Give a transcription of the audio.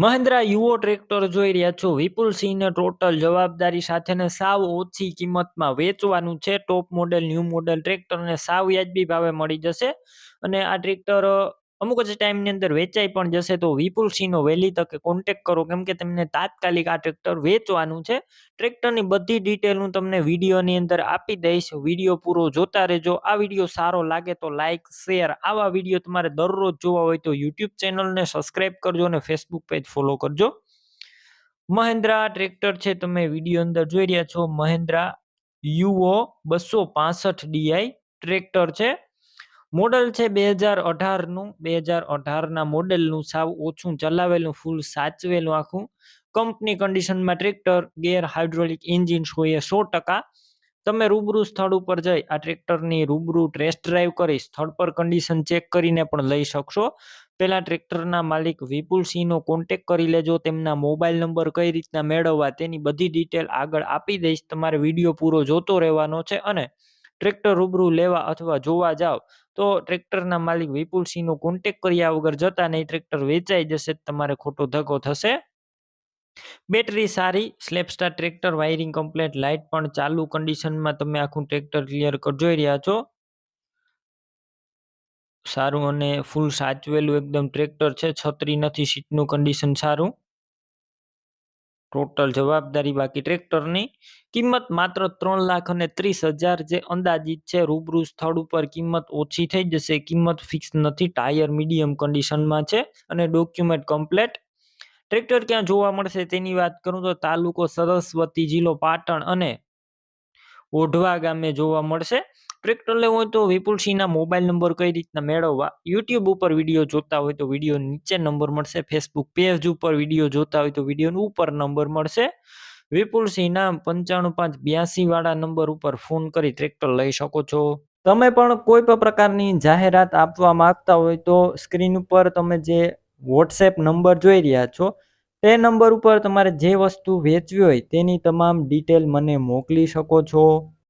Mahindra Yuvo tractor જોઈ રહ્યા છો. વિપુલસિંહને ટોટલ જવાબદારી સાથેને સાવ ઓછી કિંમતમાં વેચવાનું છે. ટોપ મોડેલ, ન્યૂ મોડેલ ટ્રેક્ટરને સાવ વ્યાજબી ભાવે મળી જશે. અને આ ટ્રેક્ટર અમુક જ ટાઈમની અંદર વેચાઈ પણ જશે તો વિપુલસિંહનો વહેલી તકે કોન્ટેક કરો. કેમ કે તેમને તાત્કાલિક આ ટ્રેક્ટર વેચવાનું છે. ટ્રેક્ટરની બધી ડિટેલ હું તમને વિડીયોની અંદર આપી દઈશ. વીડિયો પૂરો જોતા રહેજો. આ વીડિયો સારો લાગે તો લાઇક શેર આવા વીડિયો તમારે દરરોજ જોવા હોય તો યુટ્યુબ ચેનલને સબસ્ક્રાઇબ કરજો અને ફેસબુક પેજ ફોલો કરજો. મહિન્દ્રા ટ્રેક્ટર છે તમે વીડિયો અંદર જોઈ રહ્યા છો. મહિન્દ્રા યુઓ બસો પાસઠ ડીઆઈ ટ્રેક્ટર છે. મોડલ છે બે હજાર અઢારનું. બે હજાર અઢારના મોડેલનું સાવ ઓછું ચલાવેલું, ફૂલ સાચવેલું આખું. કંપની કન્ડિશનમાં ટ્રેક્ટર, ગેર હાઇડ્રોલિક એન્જિન હોય સો ટકા. તમે રૂબરૂ સ્થળ ઉપર જઈ આ ટ્રેક્ટરની રૂબરૂ ટેસ્ટ ડ્રાઈવ કરી સ્થળ પર કન્ડિશન ચેક કરીને પણ લઈ શકશો. પહેલાં ટ્રેક્ટરના માલિક વિપુલ સિંહનો કોન્ટેક કરી લેજો, તેમના મોબાઈલ નંબર કઈ રીતના મેળવવા તેની બધી ડિટેલ આગળ આપી દઈશ. તમારે વીડિયો પૂરો જોતો રહેવાનો છે અને ટ્રેક્ટર રૂબરૂ લેવા અથવા જોવા જાઓ તો ટ્રેક્ટરના માલિક વિપુલસિંહનો કોન્ટેક કર્યા વગર જતા નહીં. ટ્રેક્ટર વેચાઈ જશે તમારે ખોટો ધક્કો થશે. બેટરી સારી સ્લેપસ્ટાર ટ્રેક્ટર, વાયરિંગ કમ્પ્લેટ, લાઇટ પણ ચાલુ કન્ડિશનમાં તમે આખું ટ્રેક્ટર ક્લિયર જોઈ રહ્યા છો. સારું અને ફૂલ સાચવેલું એકદમ ટ્રેક્ટર છે. છત્રી નથી, સીટનું કન્ડિશન સારું. ટોટલ જવાબદારી બાકી ટ્રેક્ટરની કિંમત માત્ર ત્રણ લાખ અને ત્રીસ હજાર જે અંદાજિત છે. રૂબરૂ સ્થળ ઉપર કિંમત ઓછી થઈ જશે. કિંમત ફિક્સ નથી. ટાયર મીડિયમ કન્ડિશનમાં છે અને ડોક્યુમેન્ટ કમ્પ્લેટ ટ્રેક્ટર ક્યાં જોવા મળશે તેની વાત કરું તો તાલુકો સરસ્વતી જિલ્લો પાટણ અને ઓઢવા ગામે જોવા મળશે. ટ્રેક્ટર લેવું હોય તો વિપુલસિંહના મોબાઈલ નંબર કઈ રીતના મેળવવા? યુટ્યુબ ઉપર વીડિયો જોતા હોય તો વીડિયો નીચે નંબર મળશે. ફેસબુક પેજ ઉપર વીડિયો જોતા હોય તો વીડિયો ઉપર નંબર મળશે. વિપુલસિંહના પંચાણું પાંચ બ્યાસી વાળા નંબર ઉપર ફોન કરી ટ્રેક્ટર લઈ શકો છો. તમે પણ કોઈ પણ પ્રકારની જાહેરાત આપવા માંગતા હોય તો સ્ક્રીન ઉપર તમે જે વોટ્સએપ નંબર જોઈ રહ્યા છો, તે નંબર ઉપર તમારે જે વસ્તુ વેચવી હોય તેની તમામ ડિટેલ મને મોકલી શકો છો.